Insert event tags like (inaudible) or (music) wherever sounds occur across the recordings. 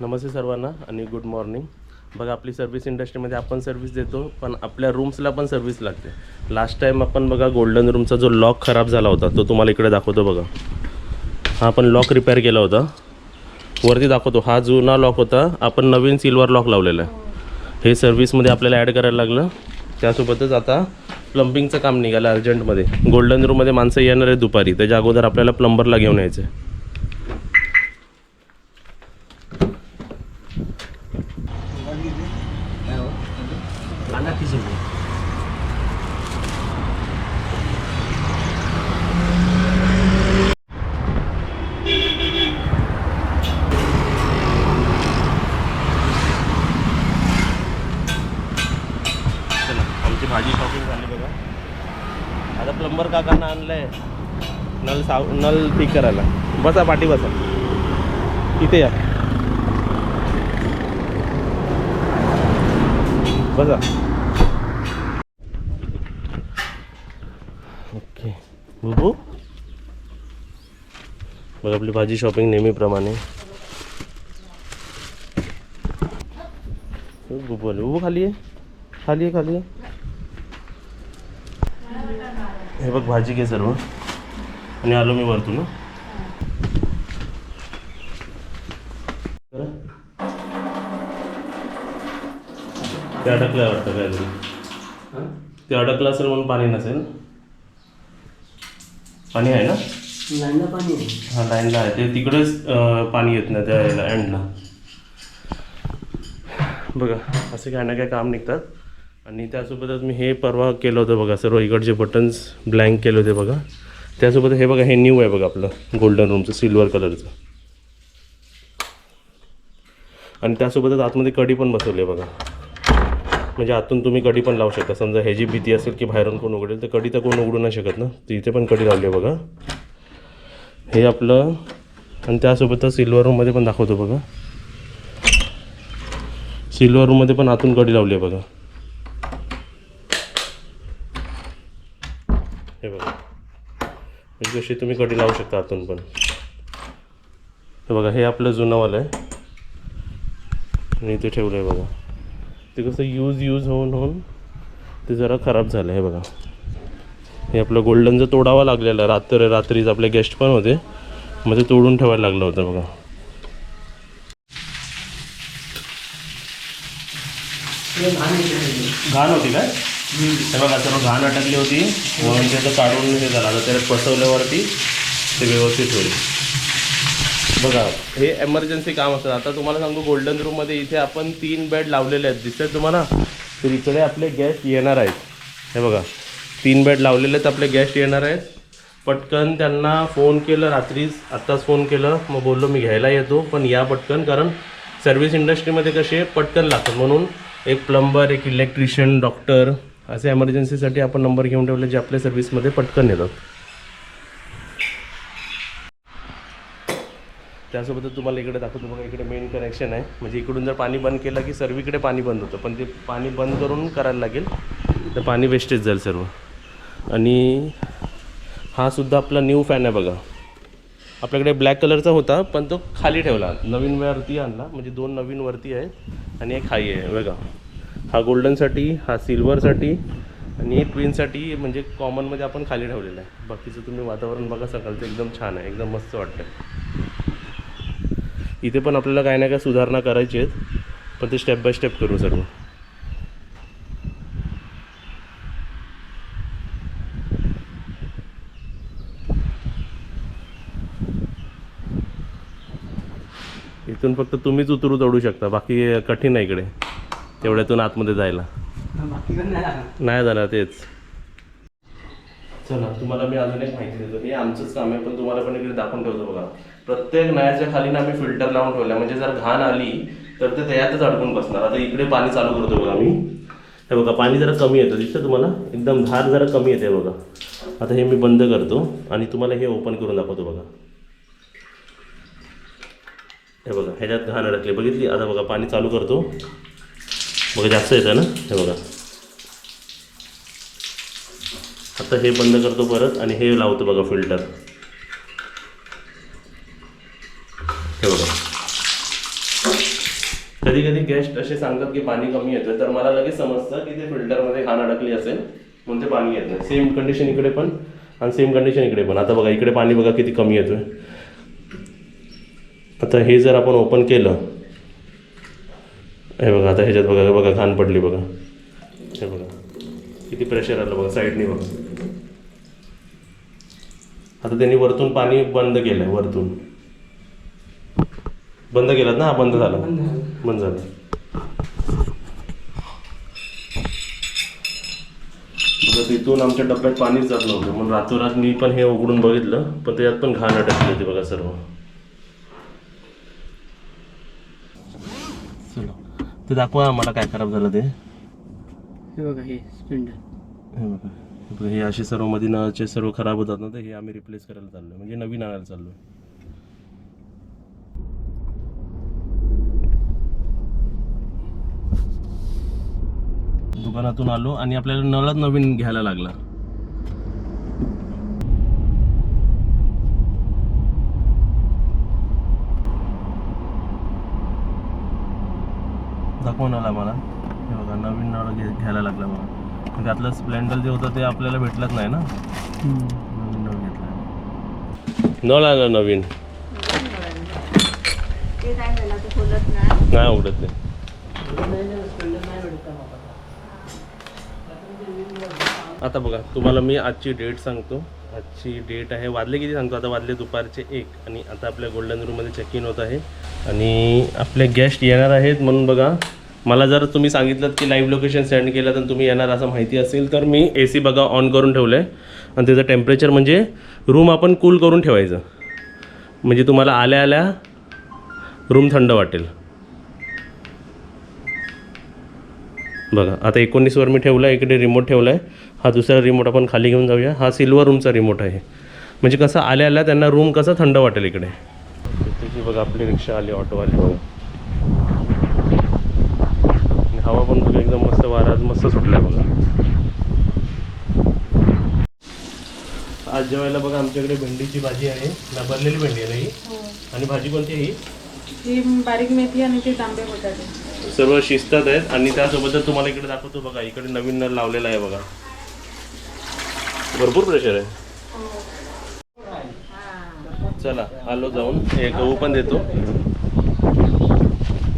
नमस्ते सर्वांना आणि good morning बघा आपली सर्व्हिस इंडस्ट्रीमध्ये आपण सर्व्हिस देतो पण आपल्या रूम्सला पण सर्व्हिस लागते. लास्ट टाईम आपण बघा गोल्डन रूमचा जो लॉक खराब झाला होता तो तुम्हाला इकडे दाखवतो बघा. हा आपण लॉक रिपेअर केला होता. वरती दाखवतो. हा जुना लॉक होता. आपण नवीन सिल्वर लॉक लावलेला आहे. हे सर्व्हिसमध्ये आपल्याला ॲड करायला लागलं. त्यासोबतच आता प्लंबिंगचं काम निघालं अर्जंटमध्ये गोल्डन रूममध्ये माणसं येणार आहे दुपारी. त्याच्या अगोदर आपल्याला प्लंबरला घेऊन यायचं आहे चला आमची भाजी शॉपिंग झाली बघा आता प्लंबर काकांना आणलंय नल साव नल ठीक करायला. बसा पाठी बसा. इथे या. बसा. ओके. बुबू बघा आपली भाजी शॉपिंग नेहमीप्रमाणे. बुबू आली. बुबू खाली आहे? खाली आहे खाली आहे? हे बघ भाजी घे सर्व. आणि आलो मी वरतून. ते अडकलं वाटतं काहीतरी. ते अडकलं असेल म्हणून पाणी नसेल. पाणी आहे ना? लाईनला पाणी आहे. हा लाईनला आहे. ते तिकडेच पाणी येत नाही त्या याला एंडला बघा असे काय ना काय काम निघतात. आणि त्यासोबतच मी हे परवा केलं होतं बघा सर्व इकडचे बटन्स ब्लँक केले होते बघा. त्यासोबत हे बघा हे न्यू आहे बघा आपलं गोल्डन रूमचं सिल्वर कलरचं आणि त्यासोबतच आतमध्ये कडी पण बसवली आहे बघा. म्हणजे आतून तुम्ही कडी पण लावू शकता. समजा ह्याची भीती असेल की बाहेरून कोण उघडेल तर कडी तर कोण उघडू नाही शकत ना? तर इथे पण कडी लावली आहे बघा. हे आपलं आणि त्यासोबतच सिल्वर रूममध्ये पण दाखवतो बघा. सिल्वर रूममध्ये पण आतून कडी लावली आहे बघा. हे बघा. म्हणजे कशी तुम्ही कडी लावू शकता आतून पण. हे बघा हे आपलं जुनंवालं आहे. आणि इथे ठेवलं आहे बघा. ते कसं यूज यूज होऊन होऊन ते जरा खराब झालं आहे बघा. हे आपलं गोल्डनचं तोडावं लागलेलं. रात्र रात्रीच आपले गेस्ट पण होते. मग ते तोडून ठेवायला लागलं होतं बघा. घाण होती काय? हे बघा सर्व घाण अटकली होती. म्हणून त्याचं काढून हे झालं. आता त्याला पसवल्यावरती ते व्यवस्थित होईल. बघा हे एमर्जन्सी काम असतं. आता तुम्हाला सांगू गोल्डन रूममध्ये इथे आपण तीन बेड लावलेले आहेत. दिसतात तुम्हाला? तर इकडे आपले गेस्ट येणार आहेत. हे बघा तीन बेड लावलेले आहेत आपले गेस्ट येणार आहेत. पटकन त्यांना फोन केलं रात्रीच आत्ताच फोन केलं. मग बोललो मी घ्यायला येतो पण या पटकन कारण सर्व्हिस इंडस्ट्रीमध्ये कसे पटकन लागतात म्हणून एक प्लंबर एक इलेक्ट्रिशियन डॉक्टर असे एमर्जन्सीसाठी आपण नंबर घेऊन ठेवले जे आपल्या सर्व्हिसमध्ये पटकन येतात. त्यासोबतच तुम्हाला इकडे दाखवतो बघा इकडे मेन कनेक्शन आहे. म्हणजे इकडून जर पाणी बंद केलं की सर्वीकडे पाणी बंद होतं. पण ते पाणी बंद करून करायला लागेल तर पाणी वेस्टेज जाईल सर्व. आणि हा सुद्धा आपला न्यू फॅन आहे बघा. आपल्याकडे ब्लॅक कलरचा होता पण तो खाली ठेवला. नवीन वरती आणला. म्हणजे दोन नवीन वरती आहेत आणि एक हाई आहे बघा. हा गोल्डनसाठी हा सिल्वरसाठी आणि ट्विनसाठी म्हणजे कॉमनमध्ये आपण खाली ठेवलेलं आहे. बाकीचं तुम्ही वातावरण बघा सकाळचं एकदम छान आहे एकदम मस्त वाटतं इथे पण आपल्याला काही ना काही सुधारणा करायची आहेत पण ते स्टेप बाय स्टेप करू सर्व. इथून फक्त तुम्हीच उतरू चढू शकता बाकी कठीण आहे इकडे. तेवढ्यातून आतमध्ये जायला. नाही जाणार तेच. चला तुम्हाला मी अजून एक माहिती देतो. हे आमचंच काम आहे पण तुम्हाला पण इकडे दाखवून ठेवतो बघा. प्रत्येक नळ्याच्या खाली ना आम्ही फिल्टर लावून ठेवला म्हणजे जर घाण आली तर ते त्यातच अडकून बसणार. आता इकडे पाणी चालू करतो बघा मी. हे बघा पाणी जरा कमी येतं. दिसतं तुम्हाला? एकदम धार जरा कमी येते बघा. आता हे मी बंद करतो आणि तुम्हाला हे ओपन करून दाखवतो बघा. हे बघा ह्याच्यात घाण अडकली. बघितली? आता बघा पाणी चालू करतो. बघा जास्त येतं ना? हे बघा. आता हे बंद करतो परत आणि हे लावतो बघा फिल्टर हे बघा. कधी कधी गेस्ट असे सांगतात की पाणी कमी येतं तर मला लगेच समजतं की ते फिल्टरमध्ये घाण अडकली असेल म्हणून ते पाणी येत नाही. सेम कंडिशन इकडे पण आणि सेम कंडिशन इकडे पण. आता बघा इकडे पाणी बघा किती कमी येतोय. आता हे जर आपण ओपन केलं हे बघा आता ह्याच्यात बघा बघा घाण पडली बघा. हे बघा. किती प्रेशर आलं बघा साईडने बघा. आता त्यांनी वरतून पाणी बंद केलंय वरतून. बंद केलात ना? हा बंद झाला. बंद झालं. बंद झालं. बघा तिथून आमच्या डब्यात पाणीच जात नव्हतं. म्हणून रातोरात मी पण हे उघडून बघितलं पण त्याच्यात पण घाण अटकली होती बघा सर्व चला ते दाखवा आम्हाला काय खराब झालं ते. हे बघा हे स्प्लेंडर हे बघा. हे बघा, हे असे सर्वमध्ये नळाचे सर्व खराब होतात ना ते हे आम्ही रिप्लेस करायला चाललोय. म्हणजे नवीन आणायला चाललोय. दुकानातून आलो आणि आपल्याला नळच नवीन घ्यायला लागला. फोन आला मला. हे बघा नवीन नळ घे घ्यायला लागला मला. त्यातलं स्प्लेंडर जे होतं ते आपल्याला भेटलंच नाही ना. नवीन नळ घेतला. नळ आला नवीन. नाही उघडत आवडत ते. नाही आता बघा तुम्हाला मी आजची डेट सांगतो. आजची डेट आहे वाजले किती सांगतो? आता वाजले दुपारचे एक आणि आता आपल्या गोल्डन रूममध्ये चेक इन होत आहे. आणि आपले गेस्ट येणार आहेत म्हणून बघा मला जर तुम्ही सांगितलं की लाईव्ह लोकेशन सेंड केलं तर तुम्ही येणार असं माहिती असेल तर मी ए सी बघा ऑन करून ठेवलं आहे आणि त्याचं टेम्परेचर म्हणजे रूम आपण कूल करून ठेवायचं. म्हणजे तुम्हाला आल्या आल्या रूम थंड वाटेल. बघा आता एकोणीसवर मी ठेवला आहे इकडे रिमोट ठेवला आहे हा दुसरा रिमोट आपण खाली घेऊन जाऊया. हा सिल्वर रूमचा रिमोट आहे. म्हणजे कसं आल्या आल्या त्यांना रूम कसं थंड वाटेल इकडे. त्याची बघा आपली रिक्षा आली ऑटोवाली बघा आणि हवा पण बघा एकदम मस्त वारा आज मस्त सुटला आहे बघा. आज जेवायला बघा आमच्याकडे भेंडीची भाजी आहे. ना भरलेली भेंडी आहे ना ही? आणि भाजी कोणती आहे ही? ही बारीक मेथी आणि ते तांबे बटाटे. सर्व शिस्तात आहेत. आणि त्यासोबतच तुम्हाला इकडे दाखवतो बघा इकडे नवीन नळ लावलेला आहे बघा. भरपूर प्रेशर आहे. चला आलो जाऊन. हे गहू पण देतो.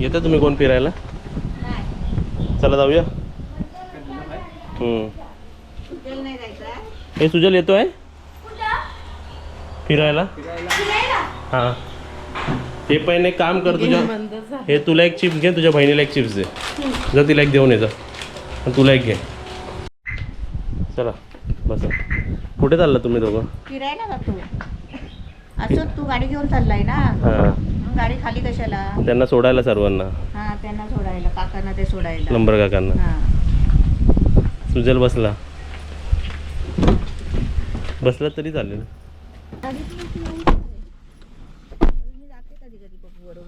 येता तुम्ही कोण फिरायला? चला जाऊया. हे सुजल येतो आहे. फिरायला? हा. हे पण एक काम कर तुझ्या हे तुला एक चिप्स घे तुझ्या बहिणीला एक चिप्स दे. जर तिला एक देऊन येतं तुला एक घे. चला बस. कुठे चालला तुम्ही दोघं? फिरायला जातो. असंच तू गाडी घेऊन चाललाय ना? हां. मग गाडी खाली कशाला? त्यांना सोडायला सर्वांना. हा त्यांना सोडायला काकांना ते सोडायला. नंबर काकांना. हा. सुजल बसला. बसला तरी चालेल.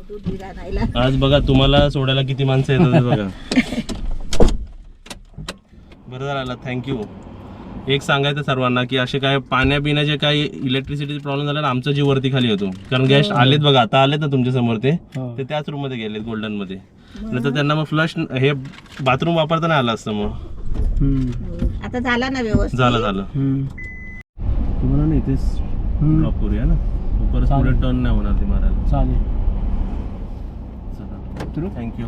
दूध बीध आणायला आज बघा तुम्हाला सोडायला किती माणसं येतात बघा. (laughs) बरं झालं थँक्यू एक सांगायचं सर्वांना की असे काय पाण्या पिण्याचे काही इलेक्ट्रिसिटीचे प्रॉब्लेम झाला ना आमचं जीव वरती खाली होतो कारण गेस्ट आलेत बघा आता आलेत ना तुमच्यासमोर ते. हो. ते त्याच रूममध्ये गेलेत गोल्डनमध्ये. नाही तर त्यांना मग फ्लश हे बाथरूम वापरता नाही आलं असतं मग. आता झाला ना व्यवस्थित? झालं झालं. तुम्हाला नाही तेच हम्म. ड्रॉप करूया ना? परत पुढे टर्न नाही होणार ती मारायला. चालेल. चला. थँक्यू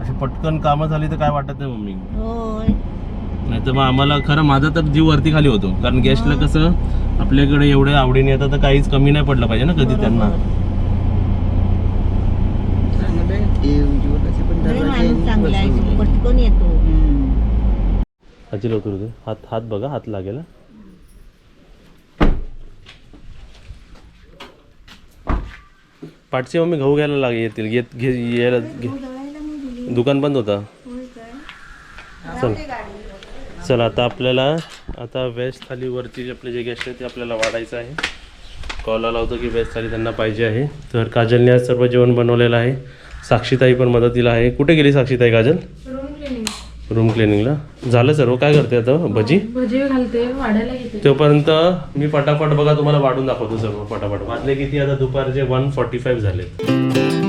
अशी पटकन कामं झाली तर काय वाटत नाही मम्मी? होय. नाही तर मग आम्हाला खरं माझा तर जीव वरती खाली होतो. कारण गेस्टला कसं आपल्याकडे एवढे आवडीने येतं तर काहीच कमी नाही पडलं पाहिजे ना कधी त्यांना. आजी लवकर होते हात हात बघा हात लागेल. पाठची मम्मी गहू घ्यायला लाग येतील. येत घे यायला घे. दुकान बंद होता. चल. चल आता आपल्याला आता व्हेज थालीवरती जे आपले जे गेस्ट आहेत ते आपल्याला वाढायचं आहे. कॉलला लावतो की व्हेज थाली त्यांना पाहिजे आहे. तर काजलने आज सर्व जेवण बनवलेलं आहे. साक्षीताई पण मदतीला आहे. कुठे गेली साक्षीताई काजल? रूम क्लिनिंग रूम क्लिनिंगला झालं सर्व? काय करते आता? भजी? भजी घालते. वाढायला घेते. तोपर्यंत मी फटाफट बघा तुम्हाला वाढून दाखवतो सर्व फटाफट वाजले किती? आता दुपारचे वन फॉर्टी फाईव्ह झाले.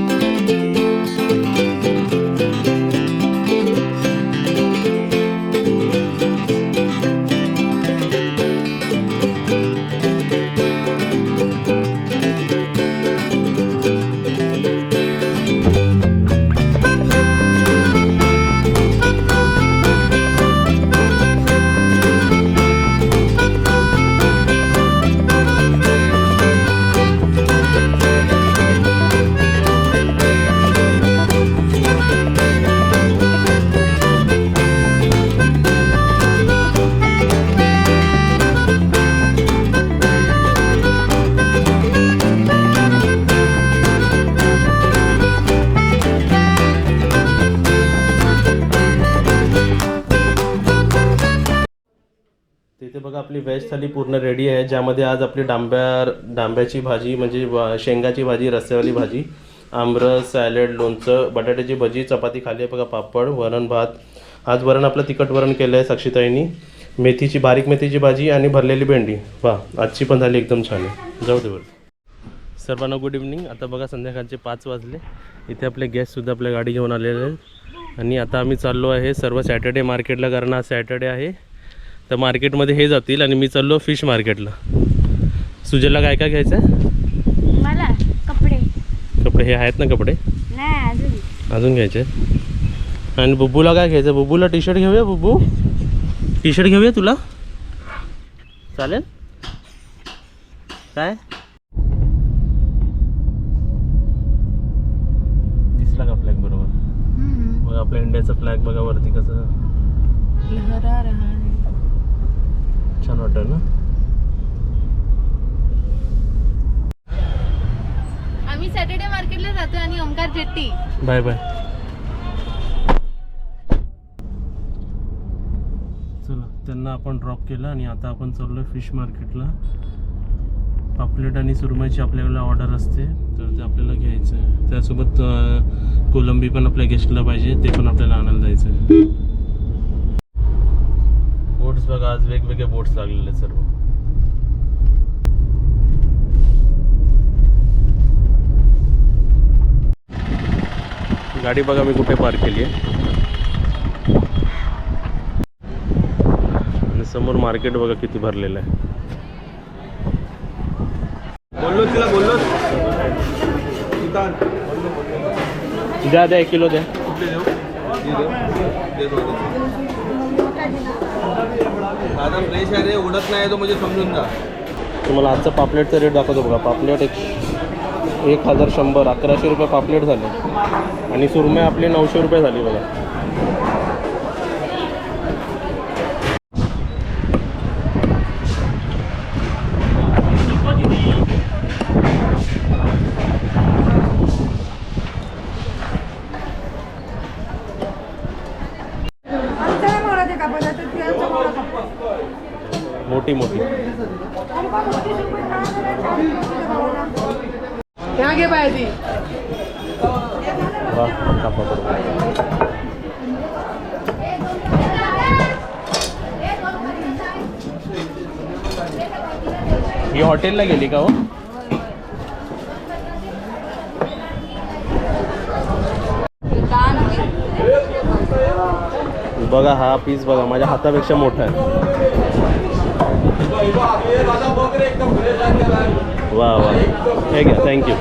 बघा आपली व्हेज थाली पूर्ण रेडी आहे. ज्यामध्ये आज आपली डांब्या डांब्याची भाजी म्हणजे शेंगाची भाजी रस्सेवाली भाजी आमरस सॅलड लोणचं बटाट्याची भजी चपाती खाली आहे बघा पापड वरण भात. आज वरण आपलं तिखट वरण केलं आहे साक्षीताईंनी. मेथीची बारीक मेथीची भाजी आणि भरलेली भेंडी. वा आजची पण झाली एकदम छान आहे. जाऊ दे बरं. सर्वांना गुड इव्हनिंग आता बघा संध्याकाळचे पाच वाजले. इथे आपले गेस्टसुद्धा आपल्या गाडी घेऊन आलेले आहेत. आणि आता आम्ही चाललो आहे सर्व सॅटर्डे मार्केटला कारण आज सॅटर्डे आहे. तर मार्केटमध्ये हे जातील आणि मी चाललो फिश मार्केटला. सुजलला काय काय घ्यायचं आहे मला कपडे. कपडे हे आहेत ना कपडे? नाही अजून. घ्यायचे. आणि बुब्बूला काय घ्यायचं बुब्बूला टी शर्ट घेऊया बुब्बू टी शर्ट घेऊया तुला? चालेल? काय? दिसला का फ्लॅग बरोबर? बघा आपल्या इंडियाचा फ्लॅग बघा वरती कसं. लहरा रहा छान वाटतं ना? आम्ही सॅटर्डे मार्केटला जातो आणि ओंकार जेट्टी. Bye bye. चला त्यांना आपण ड्रॉप केलं आणि आता आपण चाललोय फिश मार्केटला पापलेट आणि सुरमईची आपल्याला ऑर्डर असते तर ते आपल्याला घ्यायचं आहे त्यासोबत कोलंबी पण आपल्या गेस्टला पाहिजे ते पण आपल्याला आणायला जायचं आहे बोट्स बघा आज वेगवेगळे बोट्स लागलेले आहेत सर्व. गाडी बघा मी कुठे पार्क केली आहे. आणि समोर मार्केट बघा किती भरलेलं आहे. बोललो तिला बोललो. द्या द्या एक किलो द्या. आता फ्रेश आहे रे उडत नाही तो म्हणजे समजून जा. तुम्हाला आजचा पापलेटचा रेट दाखवतो बघा. पापलेट एक एक हजार शंभर अकराशे रुपये पापलेट झाले. आणि सुरमे आपली नऊशे रुपये झाली बघा. ही हॉटेलला गेली का हो? बघा हा पीस बघा, माझ्या हातापेक्षा मोठा आहे. वा वा. हे घ्या थँक्यू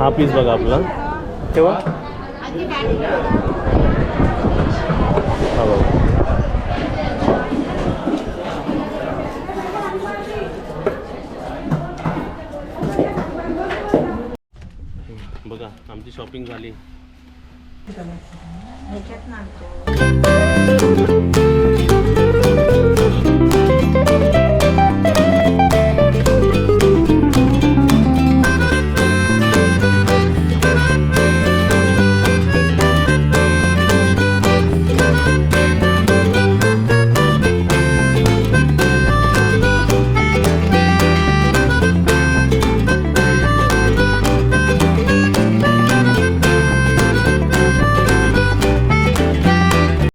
हा पीस बघा आपला. ठेवा. हा बघा. बघा आमची शॉपिंग झाली. ना